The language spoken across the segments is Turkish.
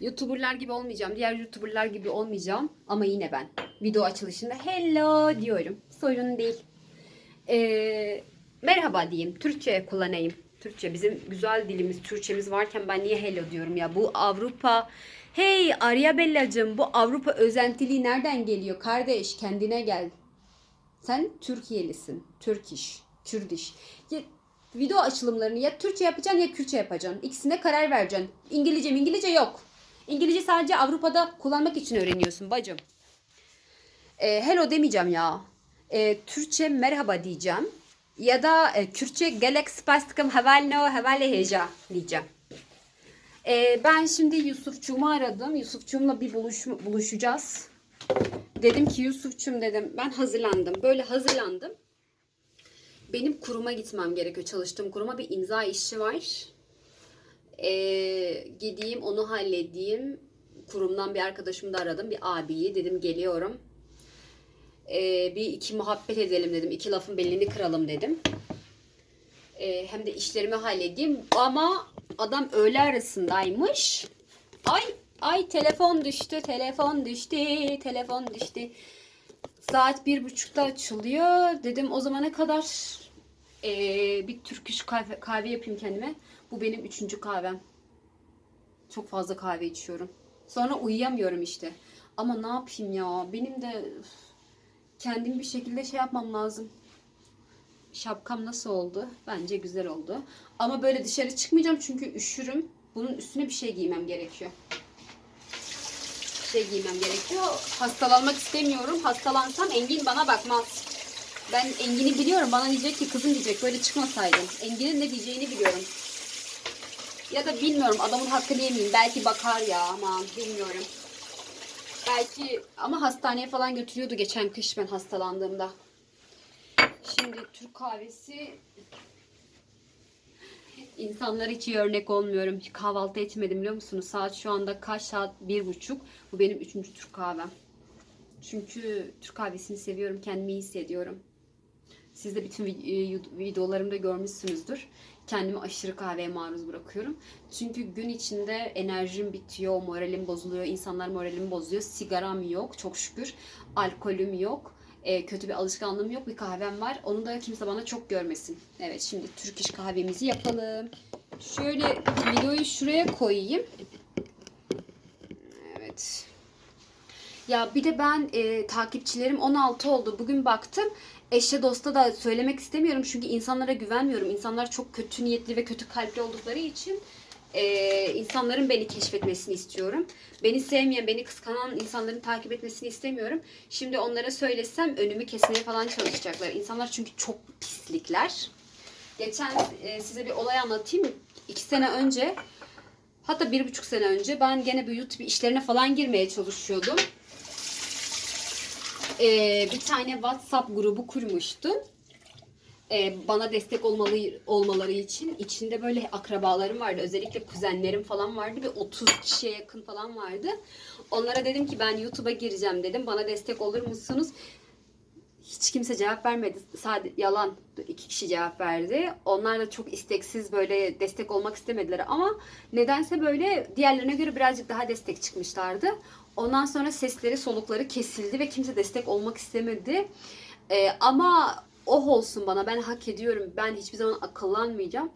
YouTuber'lar gibi olmayacağım. Diğer YouTuber'lar gibi olmayacağım. Ama yine ben. Video açılışında hello diyorum. Sorun değil. Ee, merhaba diyeyim. Türkçe kullanayım. Türkçe. Bizim güzel dilimiz, Türkçemiz varken ben niye hello diyorum ya? Bu Avrupa... Hey Arya Bella'cığım bu Avrupa özentiliği nereden geliyor? Kardeş kendine gel. Sen Türkiye'lisin. Türk iş. Türdiş. Video açılımlarını ya Türkçe yapacaksın ya Kürtçe yapacaksın. İkisine karar vereceksin. İngilizce mi? İngilizce yok. İngilizce sadece Avrupa'da kullanmak için öğreniyorsun bacım. E, hello demeyeceğim ya. E, Türkçe merhaba diyeceğim. Ya da e, Kürtçe gelek spastikam havalno havale heja diyeceğim. E, ben şimdi Yusufçuğumu aradım. Yusufçuğumla bir buluş, buluşacağız. Dedim ki Yusufçum dedim ben hazırlandım. Böyle hazırlandım. Benim kuruma gitmem gerekiyor. Çalıştığım kuruma bir imza işi var. Ee, gideyim onu halledeyim. Kurumdan bir arkadaşımı da aradım. Bir abiyi. Dedim geliyorum. Ee, bir iki muhabbet edelim dedim. İki lafın belini kıralım dedim. Ee, hem de işlerimi halledeyim. Ama adam öğle arasındaymış. Ay ay telefon düştü. Telefon düştü. Telefon düştü. Saat bir buçukta açılıyor. Dedim o zamana kadar eee, bir Türk iş kahve, kahve yapayım kendime. Bu benim üçüncü kahvem. Çok fazla kahve içiyorum. Sonra uyuyamıyorum işte. Ama ne yapayım ya? Benim de üf, kendim bir şekilde şey yapmam lazım. Şapkam nasıl oldu? Bence güzel oldu. Ama böyle dışarı çıkmayacağım çünkü üşürüm. Bunun üstüne bir şey giymem gerekiyor şey giymem gerekiyor. Hastalanmak istemiyorum. Hastalansam Engin bana bakmaz. Ben Engin'i biliyorum. Bana diyecek ki kızım diyecek böyle çıkmasaydın. Engin'in ne diyeceğini biliyorum. Ya da bilmiyorum adamın hakkını yemeyeyim. Belki bakar ya aman bilmiyorum. Belki ama hastaneye falan götürüyordu geçen kış ben hastalandığımda. Şimdi Türk kahvesi İnsanlar hiç örnek olmuyorum. Hiç kahvaltı etmedim biliyor musunuz? Saat şu anda kaç saat? Bir buçuk. Bu benim üçüncü Türk kahvem. Çünkü Türk kahvesini seviyorum. Kendimi iyi hissediyorum. Siz de bütün e, videolarımda görmüşsünüzdür. Kendimi aşırı kahveye maruz bırakıyorum. Çünkü gün içinde enerjim bitiyor, moralim bozuluyor, insanlar moralimi bozuyor. Sigaram yok çok şükür. Alkolüm yok. E, kötü bir alışkanlığım yok. Bir kahvem var. Onu da kimse bana çok görmesin. Evet şimdi Türk iş kahvemizi yapalım. Şöyle videoyu şuraya koyayım. Evet. Ya bir de ben e, takipçilerim 16 oldu. Bugün baktım. Eşe dosta da söylemek istemiyorum çünkü insanlara güvenmiyorum. İnsanlar çok kötü niyetli ve kötü kalpli oldukları için e, insanların beni keşfetmesini istiyorum. Beni sevmeyen, beni kıskanan insanların takip etmesini istemiyorum. Şimdi onlara söylesem önümü kesmeye falan çalışacaklar. İnsanlar çünkü çok pislikler. Geçen e, size bir olay anlatayım. İki sene önce hatta bir buçuk sene önce ben gene bu YouTube işlerine falan girmeye çalışıyordum. Ee, bir tane WhatsApp grubu kurmuştum. Ee, bana destek olmalı olmaları için içinde böyle akrabalarım vardı. Özellikle kuzenlerim falan vardı ve 30 kişiye yakın falan vardı. Onlara dedim ki ben YouTube'a gireceğim dedim. Bana destek olur musunuz? Hiç kimse cevap vermedi. Sadece yalan. iki kişi cevap verdi. Onlar da çok isteksiz böyle destek olmak istemediler ama nedense böyle diğerlerine göre birazcık daha destek çıkmışlardı. Ondan sonra sesleri, solukları kesildi ve kimse destek olmak istemedi. Ee, ama oh olsun bana ben hak ediyorum. Ben hiçbir zaman akıllanmayacağım.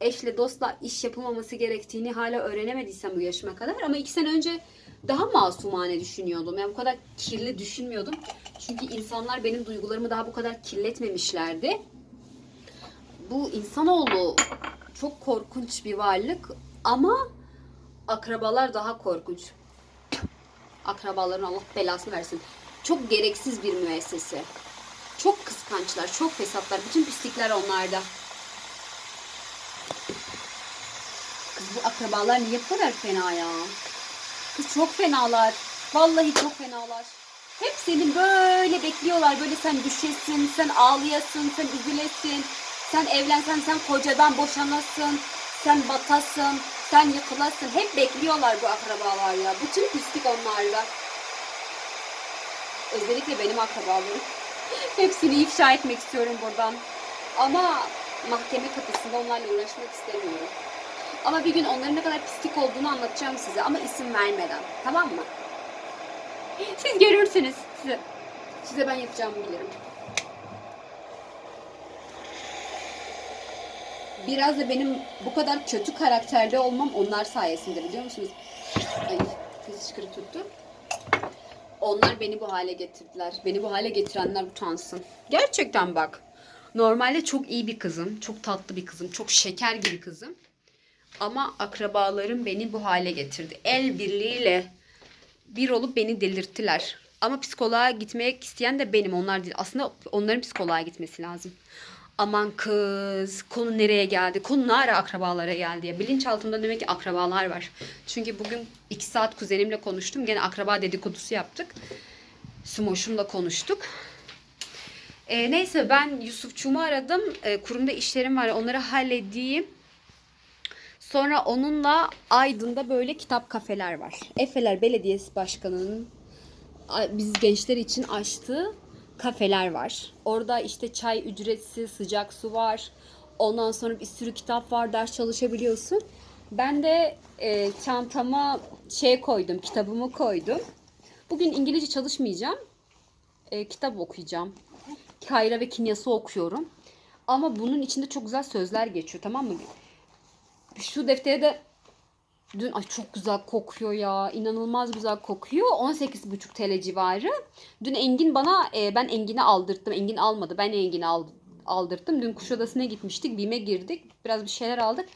Eşle dostla iş yapılmaması gerektiğini hala öğrenemediysem bu yaşıma kadar. Ama iki sene önce daha masumane düşünüyordum. Yani bu kadar kirli düşünmüyordum. Çünkü insanlar benim duygularımı daha bu kadar kirletmemişlerdi. Bu insanoğlu çok korkunç bir varlık ama akrabalar daha korkunç. Akrabaların Allah belasını versin. Çok gereksiz bir müessese. Çok kıskançlar, çok fesatlar. Bütün pislikler onlarda. Kız bu akrabalar niye bu kadar fena ya? Kız çok fenalar. Vallahi çok fenalar. Hep seni böyle bekliyorlar. Böyle sen düşesin, sen ağlayasın, sen üzülesin. Sen evlensen sen kocadan boşanasın. Sen batasın, sen yıkılasın. Hep bekliyorlar bu akrabalar ya. Bütün pislik onlarda. Özellikle benim akrabalarım. Hepsini ifşa etmek istiyorum buradan. Ama mahkeme kapısında onlarla uğraşmak istemiyorum. Ama bir gün onların ne kadar pislik olduğunu anlatacağım size ama isim vermeden. Tamam mı? Siz görürsünüz. Size, size ben yapacağımı bilirim. Biraz da benim bu kadar kötü karakterde olmam onlar sayesinde biliyor musunuz? Ay, kız çıkırı tuttu. Onlar beni bu hale getirdiler. Beni bu hale getirenler utansın. Gerçekten bak. Normalde çok iyi bir kızım. Çok tatlı bir kızım. Çok şeker gibi kızım. Ama akrabalarım beni bu hale getirdi. El birliğiyle bir olup beni delirttiler. Ama psikoloğa gitmek isteyen de benim. Onlar değil. Aslında onların psikoloğa gitmesi lazım. Aman kız konu nereye geldi? Konu ne ara akrabalara geldi ya? Bilinçaltımda demek ki akrabalar var. Çünkü bugün iki saat kuzenimle konuştum. Gene akraba dedikodusu yaptık. Sumoş'umla konuştuk. E, neyse ben Yusufçuğumu aradım. E, kurumda işlerim var. Onları halledeyim. Sonra onunla Aydın'da böyle kitap kafeler var. Efeler Belediyesi Başkanı'nın biz gençler için açtığı kafeler var. Orada işte çay ücretsiz, sıcak su var. Ondan sonra bir sürü kitap var, ders çalışabiliyorsun. Ben de e, çantama şey koydum, kitabımı koydum. Bugün İngilizce çalışmayacağım. E, kitap okuyacağım. Kayra ve Kinyas'ı okuyorum. Ama bunun içinde çok güzel sözler geçiyor tamam mı? Şu deftere de dün ay çok güzel kokuyor ya. İnanılmaz güzel kokuyor. 18,5 TL civarı. Dün Engin bana e, ben Engin'i aldırttım. Engin almadı. Ben Engin'i al, aldırttım. Dün Kuşadası'na gitmiştik. BİM'e girdik. Biraz bir şeyler aldık.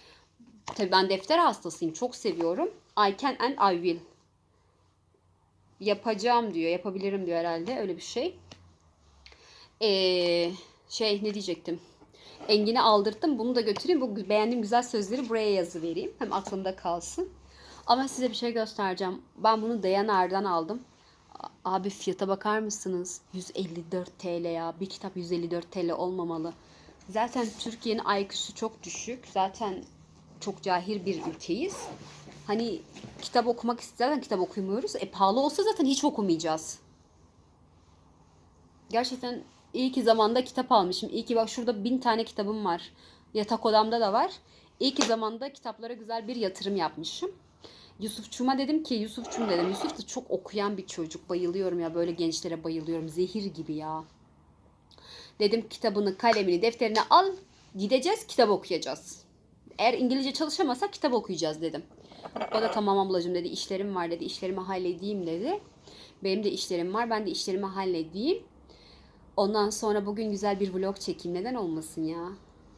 Tabii ben defter hastasıyım. Çok seviyorum. I can and I will. Yapacağım diyor. Yapabilirim diyor herhalde. Öyle bir şey. Ee, şey ne diyecektim? Engin'i aldırttım. Bunu da götüreyim. Bu beğendiğim güzel sözleri buraya yazı vereyim. Hem aklımda kalsın. Ama size bir şey göstereceğim. Ben bunu Dayanar'dan aldım. A- Abi fiyata bakar mısınız? 154 TL ya. Bir kitap 154 TL olmamalı. Zaten Türkiye'nin IQ'su çok düşük. Zaten çok cahil bir ülkeyiz. Hani kitap okumak istersen kitap okumuyoruz. E pahalı olsa zaten hiç okumayacağız. Gerçekten iyi ki zamanda kitap almışım. İyi ki bak şurada bin tane kitabım var. Yatak odamda da var. İyi ki zamanda kitaplara güzel bir yatırım yapmışım. Yusufçuma dedim ki Yusufçum dedim. Yusuf da çok okuyan bir çocuk. Bayılıyorum ya böyle gençlere bayılıyorum. Zehir gibi ya. Dedim kitabını, kalemini, defterini al. Gideceğiz kitap okuyacağız. Eğer İngilizce çalışamazsak kitap okuyacağız dedim. O da tamam ablacığım dedi. işlerim var dedi. İşlerimi halledeyim dedi. Benim de işlerim var. Ben de işlerimi halledeyim. Ondan sonra bugün güzel bir vlog çekeyim. Neden olmasın ya?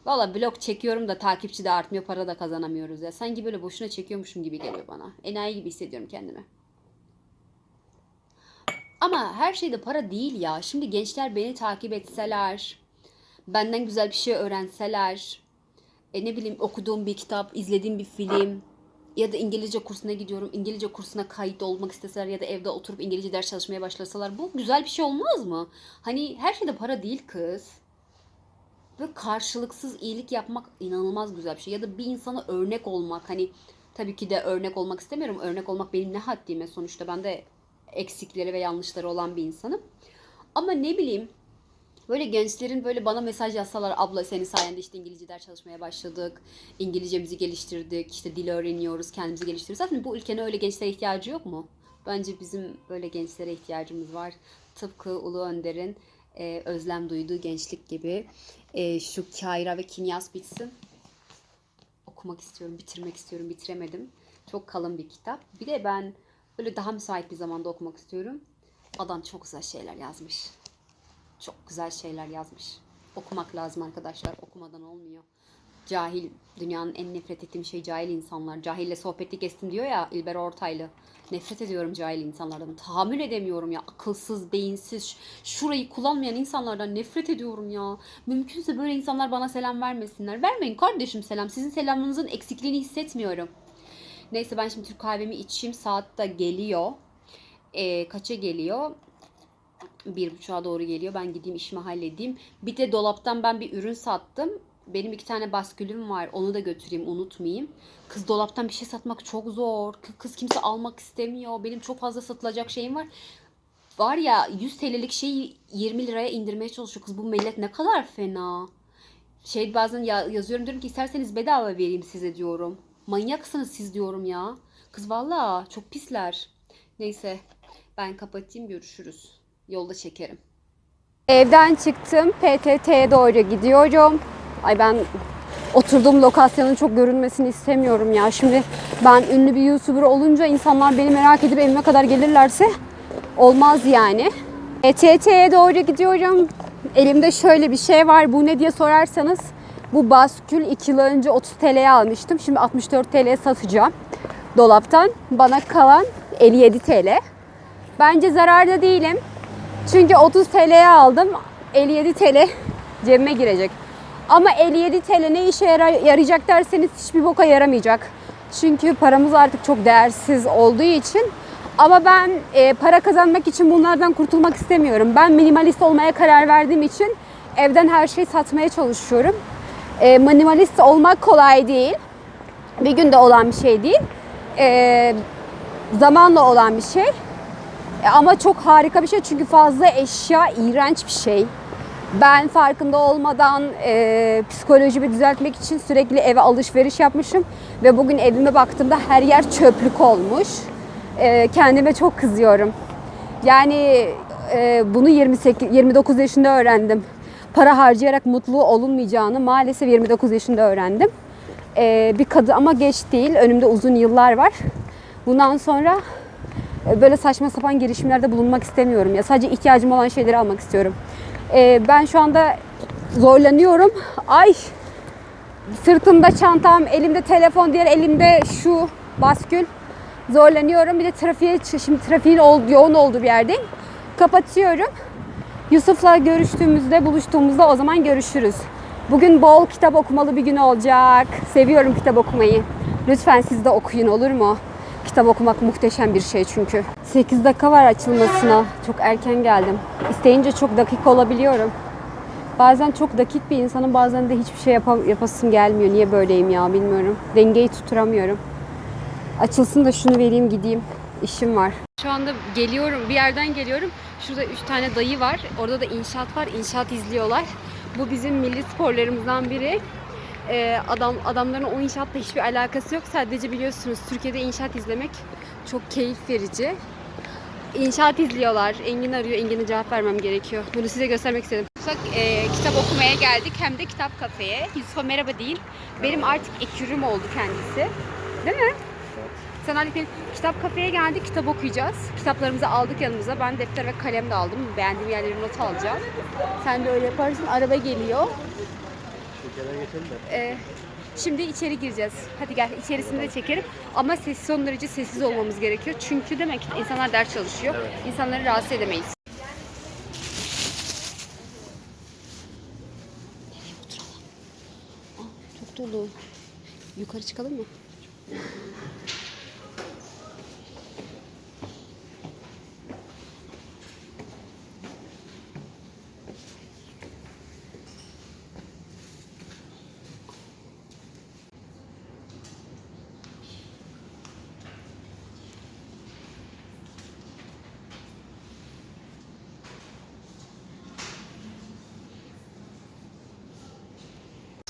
Valla vlog çekiyorum da takipçi de artmıyor, para da kazanamıyoruz ya. Sanki böyle boşuna çekiyormuşum gibi geliyor bana. Enayi gibi hissediyorum kendimi. Ama her şeyde para değil ya. Şimdi gençler beni takip etseler, benden güzel bir şey öğrenseler, e ne bileyim okuduğum bir kitap, izlediğim bir film ya da İngilizce kursuna gidiyorum. İngilizce kursuna kayıt olmak isteseler ya da evde oturup İngilizce ders çalışmaya başlasalar bu güzel bir şey olmaz mı? Hani her şeyde para değil kız. Ve karşılıksız iyilik yapmak inanılmaz güzel bir şey. Ya da bir insana örnek olmak. Hani tabii ki de örnek olmak istemiyorum. Örnek olmak benim ne haddime sonuçta. Ben de eksikleri ve yanlışları olan bir insanım. Ama ne bileyim Böyle gençlerin böyle bana mesaj yazsalar abla senin sayende işte İngilizce ders çalışmaya başladık. İngilizcemizi geliştirdik. işte dil öğreniyoruz. Kendimizi geliştiriyoruz. Zaten bu ülkenin öyle gençlere ihtiyacı yok mu? Bence bizim böyle gençlere ihtiyacımız var. Tıpkı Ulu Önder'in e, özlem duyduğu gençlik gibi. E, şu Kayra ve Kinyas bitsin. Okumak istiyorum, bitirmek istiyorum, bitiremedim. Çok kalın bir kitap. Bir de ben böyle daha müsait bir zamanda okumak istiyorum. Adam çok güzel şeyler yazmış. Çok güzel şeyler yazmış. Okumak lazım arkadaşlar. Okumadan olmuyor. Cahil, dünyanın en nefret ettiğim şey cahil insanlar. Cahille sohbeti kestim diyor ya İlber Ortaylı. Nefret ediyorum cahil insanlardan. Tahammül edemiyorum ya. Akılsız, beyinsiz, şurayı kullanmayan insanlardan nefret ediyorum ya. Mümkünse böyle insanlar bana selam vermesinler. Vermeyin kardeşim selam. Sizin selamınızın eksikliğini hissetmiyorum. Neyse ben şimdi Türk kahvemi içeyim. Saat de geliyor. Ee, kaça geliyor? Bir buçuğa doğru geliyor. Ben gideyim işimi halledeyim. Bir de dolaptan ben bir ürün sattım. Benim iki tane baskülüm var. Onu da götüreyim unutmayayım. Kız dolaptan bir şey satmak çok zor. Kı- Kız kimse almak istemiyor. Benim çok fazla satılacak şeyim var. Var ya 100 TL'lik şeyi 20 liraya indirmeye çalışıyor. Kız bu millet ne kadar fena. Şey bazen ya- yazıyorum diyorum ki isterseniz bedava vereyim size diyorum. Manyaksınız siz diyorum ya. Kız valla çok pisler. Neyse ben kapatayım görüşürüz. Yolda çekerim. Evden çıktım. PTT'ye doğru gidiyorum. Ay ben oturduğum lokasyonun çok görünmesini istemiyorum ya. Şimdi ben ünlü bir YouTuber olunca insanlar beni merak edip evime kadar gelirlerse olmaz yani. PTT'ye doğru gidiyorum. Elimde şöyle bir şey var. Bu ne diye sorarsanız bu baskül 2 yıl önce 30 TL'ye almıştım. Şimdi 64 TL'ye satacağım dolaptan. Bana kalan 57 TL. Bence zararda değilim. Çünkü 30 TL'ye aldım. 57 TL cebime girecek. Ama 57 TL ne işe yara- yarayacak derseniz hiçbir boka yaramayacak. Çünkü paramız artık çok değersiz olduğu için. Ama ben e, para kazanmak için bunlardan kurtulmak istemiyorum. Ben minimalist olmaya karar verdiğim için evden her şeyi satmaya çalışıyorum. E, minimalist olmak kolay değil. Bir günde olan bir şey değil. E, zamanla olan bir şey. E, Ama çok harika bir şey çünkü fazla eşya iğrenç bir şey. Ben farkında olmadan e, psikolojimi düzeltmek için sürekli eve alışveriş yapmışım ve bugün evime baktığımda her yer çöplük olmuş. E, kendime çok kızıyorum. Yani e, bunu 28 29 yaşında öğrendim. Para harcayarak mutlu olunmayacağını maalesef 29 yaşında öğrendim. E, bir kadın ama geç değil. Önümde uzun yıllar var. Bundan sonra böyle saçma sapan girişimlerde bulunmak istemiyorum ya. Sadece ihtiyacım olan şeyleri almak istiyorum. E, ben şu anda zorlanıyorum. Ay sırtımda çantam, elimde telefon, diğer elimde şu baskül. Zorlanıyorum. Bir de trafiğe, şimdi trafiğin yoğun olduğu bir yerdeyim. Kapatıyorum. Yusuf'la görüştüğümüzde, buluştuğumuzda o zaman görüşürüz. Bugün bol kitap okumalı bir gün olacak. Seviyorum kitap okumayı. Lütfen siz de okuyun olur mu? Kitap okumak muhteşem bir şey çünkü. 8 dakika var açılmasına. Çok erken geldim. İsteyince çok dakik olabiliyorum. Bazen çok dakik bir insanın bazen de hiçbir şey yapam- yapasım gelmiyor. Niye böyleyim ya bilmiyorum. Dengeyi tutturamıyorum. Açılsın da şunu vereyim gideyim. İşim var. Şu anda geliyorum. Bir yerden geliyorum. Şurada üç tane dayı var. Orada da inşaat var. İnşaat izliyorlar. Bu bizim milli sporlarımızdan biri. Ee, adam adamların o inşaatla hiçbir alakası yok. Sadece biliyorsunuz Türkiye'de inşaat izlemek çok keyif verici. İnşaat izliyorlar. Engin arıyor. Engin'e cevap vermem gerekiyor. Bunu size göstermek istedim. E, kitap okumaya geldik. Hem de kitap kafeye. Yusuf'a merhaba değil. Benim artık ekürüm oldu kendisi. Değil mi? Sen benim kitap kafeye geldik. Kitap okuyacağız. Kitaplarımızı aldık yanımıza. Ben defter ve kalem de aldım. Beğendiğim yerleri not alacağım. Sen de öyle yaparsın. Araba geliyor. Ee, şimdi içeri gireceğiz. Hadi gel içerisinde de çekerim. Ama sessiz son derece sessiz olmamız gerekiyor. Çünkü demek ki insanlar ders çalışıyor. İnsanları rahatsız edemeyiz. Aa, çok dolu. Yukarı çıkalım mı?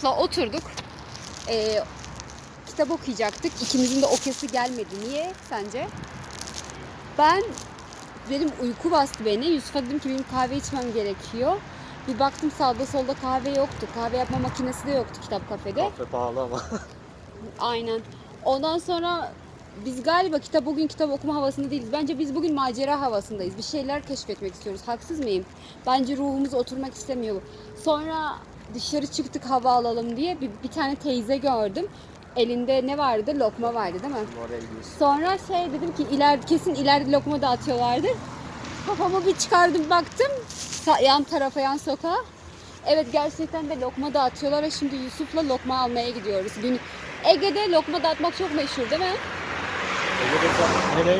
Yusuf'la oturduk. Ee, kitap okuyacaktık. İkimizin de okuyası gelmedi. Niye sence? Ben benim uyku bastı beni. Yusuf'a dedim ki benim kahve içmem gerekiyor. Bir baktım sağda solda kahve yoktu. Kahve yapma makinesi de yoktu kitap kafede. Kahve pahalı ama. Aynen. Ondan sonra biz galiba kitap bugün kitap okuma havasında değiliz. Bence biz bugün macera havasındayız. Bir şeyler keşfetmek istiyoruz. Haksız mıyım? Bence ruhumuz oturmak istemiyor. Sonra dışarı çıktık hava alalım diye bir, bir tane teyze gördüm. Elinde ne vardı? Lokma vardı değil mi? Oraya gidiyoruz. Sonra şey dedim ki iler, kesin ileride lokma dağıtıyorlardır. Kafamı bir çıkardım baktım sa- yan tarafa yan sokağa. Evet gerçekten de lokma dağıtıyorlar ve şimdi Yusuf'la lokma almaya gidiyoruz. Gün Ege'de lokma dağıtmak çok meşhur değil mi?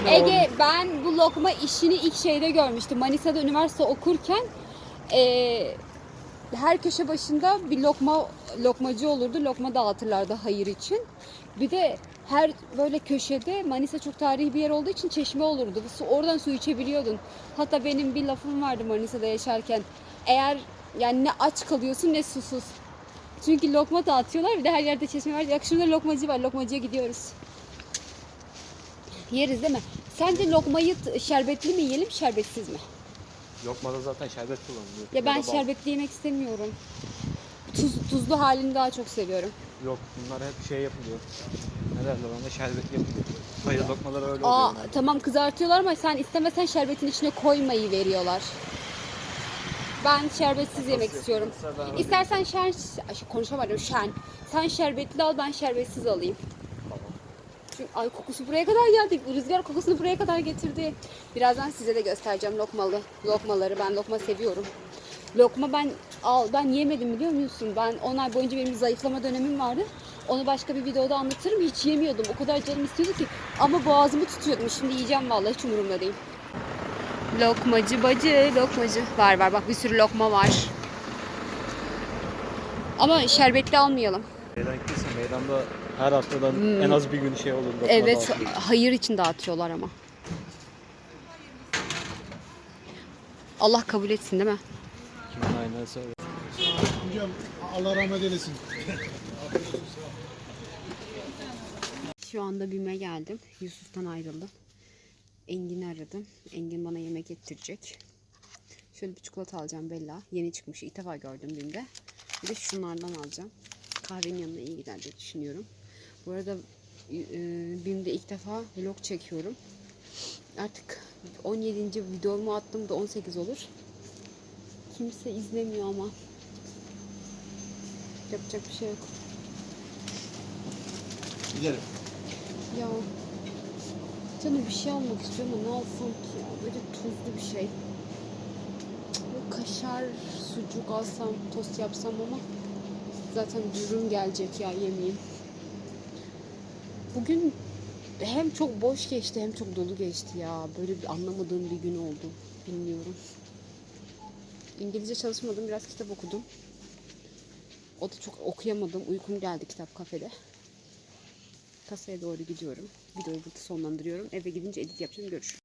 Ege'de Ege ben bu lokma işini ilk şeyde görmüştüm. Manisa'da üniversite okurken eee, her köşe başında bir lokma lokmacı olurdu. Lokma dağıtırlardı hayır için. Bir de her böyle köşede Manisa çok tarihi bir yer olduğu için çeşme olurdu. Su, oradan su içebiliyordun. Hatta benim bir lafım vardı Manisa'da yaşarken. Eğer yani ne aç kalıyorsun ne susuz. Çünkü lokma dağıtıyorlar. Bir de her yerde çeşme var. Bak şurada lokmacı var. Lokmacıya gidiyoruz. Yeriz değil mi? Sence lokmayı şerbetli mi yiyelim, şerbetsiz mi? Lokmada zaten şerbet kullanılıyor. Ya ben bal. şerbetli yemek istemiyorum. Tuz, tuzlu halini daha çok seviyorum. Yok bunlar hep şey yapılıyor. Ne derler ona şerbetli yapılıyor. Hayır lokmalar öyle Aa oluyor. tamam kızartıyorlar ama sen istemesen şerbetin içine koymayı veriyorlar. Ben şerbetsiz yemek istiyorum. yapılırsa ben- İstersen Ay, konuşamadım şen. Sen şerbetli al ben şerbetsiz alayım. Çünkü ay kokusu buraya kadar geldi. Rüzgar kokusunu buraya kadar getirdi. Birazdan size de göstereceğim lokmalı lokmaları. Ben lokma seviyorum. Lokma ben al ben yemedim biliyor musun? Ben 10 ay boyunca benim zayıflama dönemim vardı. Onu başka bir videoda anlatırım. Hiç yemiyordum. O kadar canım istiyordu ki. Ama boğazımı tutuyordum. Şimdi yiyeceğim vallahi hiç umurumda değil. Lokmacı bacı, lokmacı. Var var bak bir sürü lokma var. Ama şerbetli almayalım. Meydan gittin meydanda her haftadan en az bir gün şey olur. Hmm. Evet, hayır için dağıtıyorlar ama. Allah kabul etsin değil mi? Kimin aynası öyle. Hocam Allah rahmet eylesin. Şu anda BİM'e geldim. Yusuf'tan ayrıldım. Engin'i aradım. Engin bana yemek getirecek. Şöyle bir çikolata alacağım Bella. Yeni çıkmış. İlk defa gördüm BİM'de. Bir de şunlardan alacağım. Kahvenin yanına iyi gider diye düşünüyorum. Bu arada e, BİM'de ilk defa vlog çekiyorum. Artık 17. videomu attım da 18 olur. Kimse izlemiyor ama. Yapacak bir şey yok. Gidelim. Ya canım bir şey almak istiyorum ama ne alsam ki ya böyle tuzlu bir şey. Böyle kaşar, sucuk alsam, tost yapsam ama zaten dürüm gelecek ya yemeyeyim. Bugün hem çok boş geçti hem çok dolu geçti ya. Böyle bir anlamadığım bir gün oldu. Bilmiyorum. İngilizce çalışmadım. Biraz kitap okudum. O da çok okuyamadım. Uykum geldi kitap kafede. Kasaya doğru gidiyorum. Videoyu burada sonlandırıyorum. Eve gidince edit yapacağım. Görüşürüz.